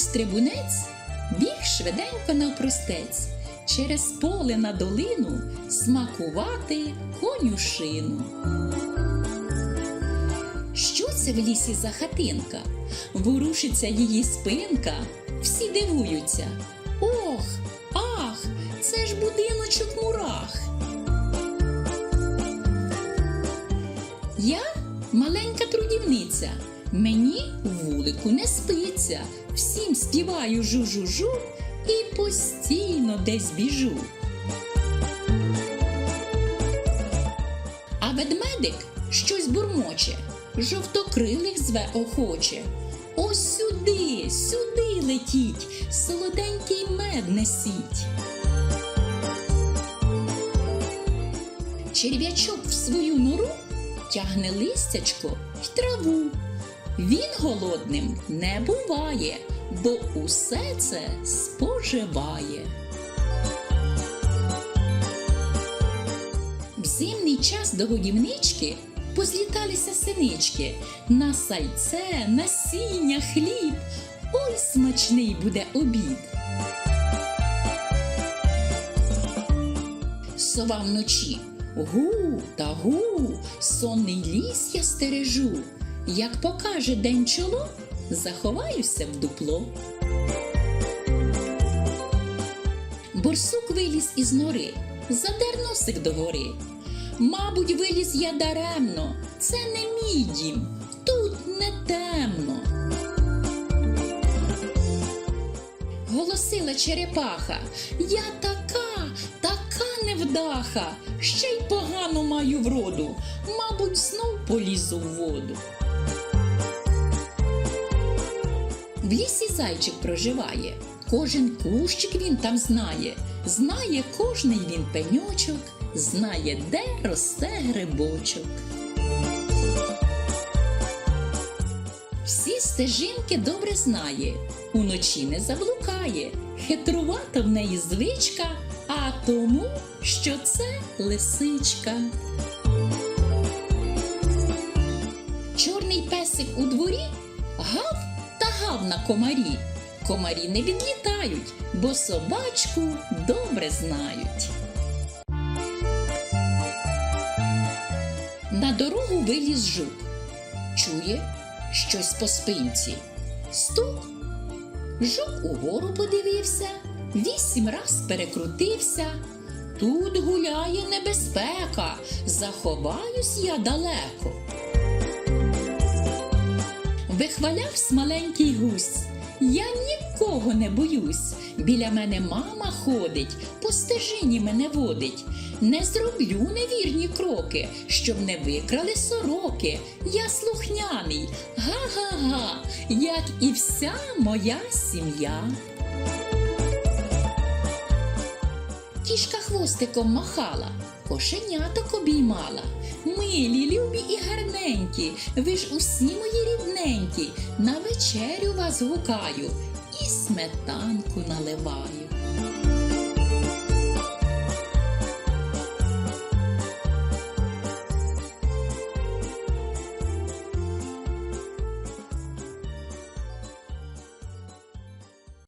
стрибунець біг швиденько навпростець, через поле на долину смакувати конюшину. Що це в лісі за хатинка? Ворушиться її спинка, всі дивуються. Ох, ах, це ж будиночок мурах. Мені вулику не спиться, всім співаю жу-жу-жу і постійно десь біжу. А ведмедик щось бурмоче, жовтокрилих зве охоче. Ось сюди, сюди летіть, солоденький мед несіть. Черв'ячок в свою нору тягне листячко й траву. Він голодним не буває, бо усе це споживає. В зимний час до годівнички позліталися синички на сальце, насіння, хліб. Ой, смачний буде обід. Сова вночі гу та гу, сонний ліс я стережу. Як покаже день чоло, заховаюся в дупло. Борсук виліз із нори, задер носик догори. Мабуть, виліз я даремно, це не мій дім, тут не темно. Голосила черепаха, я така, така невдаха, ще й погано маю вроду, мабуть, знов полізу в воду. В лісі зайчик проживає, кожен кущик він там знає, знає кожний він пеньочок, знає, де росте грибочок. Всі стежинки добре знає, уночі не заблукає, хитрувата в неї звичка, а тому, що це лисичка. Чорний песик у дворі гав та гав на комарі. Комарі не відлітають, бо собачку добре знають. На дорогу виліз жук. Чує щось по спинці. Стук. Жук угору подивився, вісім раз перекрутився. Тут гуляє небезпека, заховаюсь я далеко. Вихвалявсь маленький гусь. Я нікого не боюсь. Біля мене мама ходить, по стежині мене водить. Не зроблю невірні кроки, щоб не викрали сороки. Я слухняний, га-га-га, як і вся моя сім'я. Кішка хвостиком махала, кошеняток обіймала. Милі, любі і гарненькі, ви ж усі мої рідненькі, на вечерю вас гукаю і сметанку наливаю.